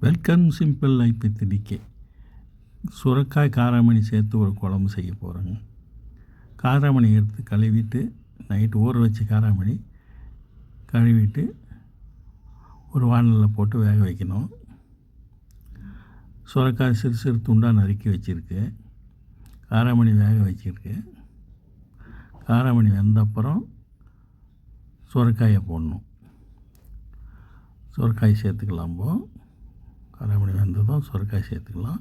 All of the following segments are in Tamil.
வெல்கம் சிம்பிள் லைஃப் திடிக்கே சுரக்காய் காராமணி சேர்த்து ஒரு குழம்பு செய்ய போகிறேங்க காராமணி எடுத்து கழுவிட்டு நைட்டு ஊற வச்சு காராமணி கழுவிட்டு ஒரு வானலில் போட்டு வேக வைக்கணும். சுரக்காய் சிறு சிறு துண்டாக நறுக்கி வச்சுருக்கு. காராமணி வேக வச்சுருக்கு. காராமணி வெந்த அப்புறம் சுரக்காயை போடணும். சுரக்காய் சேர்த்துக்கலாம்போ அரை மணி வெந்ததும் சுரக்காய் சேர்த்துக்கலாம்.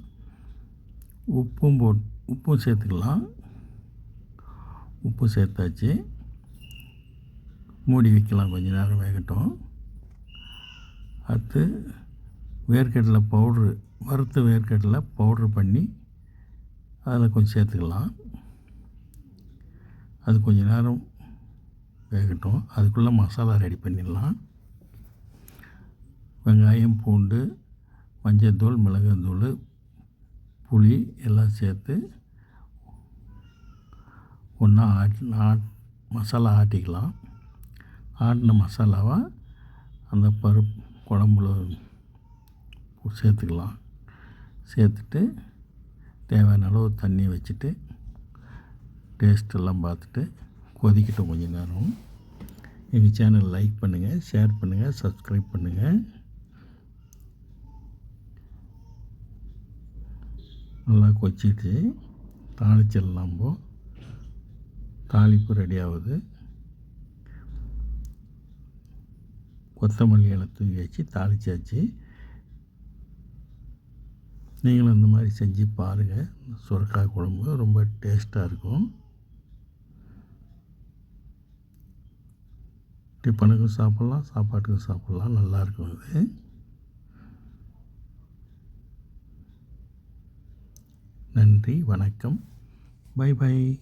உப்பும் போட் உப்பும் சேர்த்துக்கலாம். உப்பு சேர்த்தாச்சு. மூடி வைக்கலாம். கொஞ்ச நேரம் வேகட்டும். அடுத்து வேர்க்கடலை பவுட்ரு வறுத்த வேர்க்கடலை பவுட்ரு பண்ணி அதில் கொஞ்சம் சேர்த்துக்கலாம். அது கொஞ்சம் நேரம் வேகட்டும். அதுக்குள்ளே மசாலா ரெடி பண்ணிடலாம். வெங்காயம் பூண்டு மஞ்சள்தூள் மிளகாத்தூள் புளி எல்லாம் சேர்த்து ஒன்றா ஆட் ஆட் மசாலா ஆட்டிக்கலாம். ஆட்டின மசாலாவை அந்த பருப்பு குழம்புல சேர்த்துக்கலாம். சேர்த்துட்டு தேவையான அளவு தண்ணி வச்சுட்டு டேஸ்ட்டெல்லாம் பார்த்துட்டு கொதிக்கிட்டோம் கொஞ்ச நேரம். எங்கள் சேனல் லைக் பண்ணுங்கள் ஷேர் பண்ணுங்கள் சப்ஸ்கிரைப் பண்ணுங்கள் நல்லா கொச்சிட்டு தாளிச்சிடலாம் போ. தாளிப்பு ரெடி ஆகுது. கொத்தமல்லி இலை தூக்கி வச்சு தாளிச்சாச்சு. நீங்களும் இந்த மாதிரி செஞ்சு பாருங்கள் சுரக்காய் குழம்பு ரொம்ப டேஸ்ட்டாக இருக்கும். டிஃபனுக்கும் சாப்பிட்லாம் சாப்பாட்டுக்கும் சாப்பிட்லாம். நல்லாயிருக்கும் இது. நன்றி வணக்கம். Bye bye.